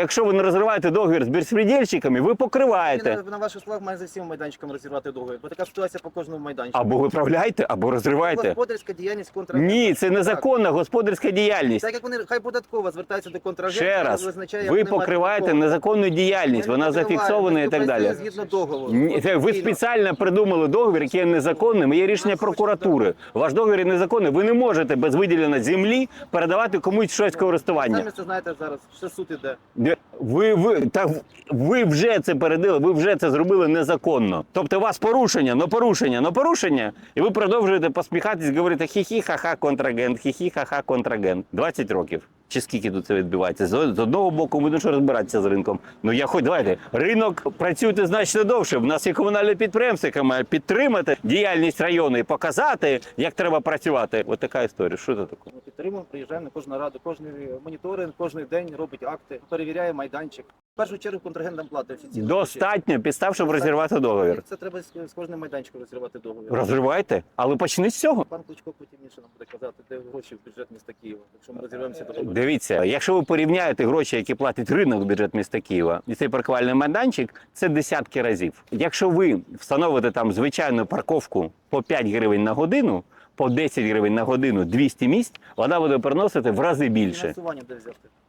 Якщо ви не розриваєте договір з безпредельщиками, ви покриваєте. Він, на ваших словах має за всім майданчиком розірвати договір. Бо така ситуація по кожному майданчику. Або виправляйте, або розривайте. Господарська діяльність контра... Ні, це незаконна господарська діяльність. Так як вони хай податкова звертається до контрагента, Ще раз, визначає, ви покриваєте незаконну діяльність, вона зафіксована і так далі. Згідно договору. Ні, це ви спеціально придумали договір, який є незаконним. Є рішення прокуратури. Ваш договір є незаконний. Ви не можете без виділення землі передавати комусь щось користування. Самі це знаєте зараз, що суд іде. Ви, ви, та ви вже це передали, ви вже це зробили незаконно. Тобто у вас порушення, но порушення, но порушення, і ви продовжуєте посміхатись, говорити хі-хі, ха-ха, контрагент, хі-хі, ха-ха, контрагент. 20 років. Чи скільки тут це відбувається? З одного боку, ми дуже розбиратися з ринком. Ну я хоч давайте. Ринок працює значно довше. В нас є комунальне підприємство, яке має підтримати діяльність району і показати, як треба працювати. Ось така історія. Що це таке? Ми підтримуємо, приїжджаємо на кожну раду, кожний моніторинг, кожен день робить акти, перевіряє майданчик. В першу чергу контрагентам платить офіційно. Достатньо підстав, щоб розірвати договір. Це треба з з кожним майданчиком розірвати договір. Розривайте, але почніть з цього. Пан Кличко потім більше нам буде казати, де гроші в бюджет міста Києва, якщо ми розірвемося договір. Дивіться, якщо ви порівняєте гроші, які платить ринок в бюджет міста Києва, і цей паркувальний майданчик, це десятки разів. Якщо ви встановите там звичайну парковку по 5 гривень на годину, по 10 гривень на годину 200 місць, вона буде приносити в рази більше. Фінансування де взяти?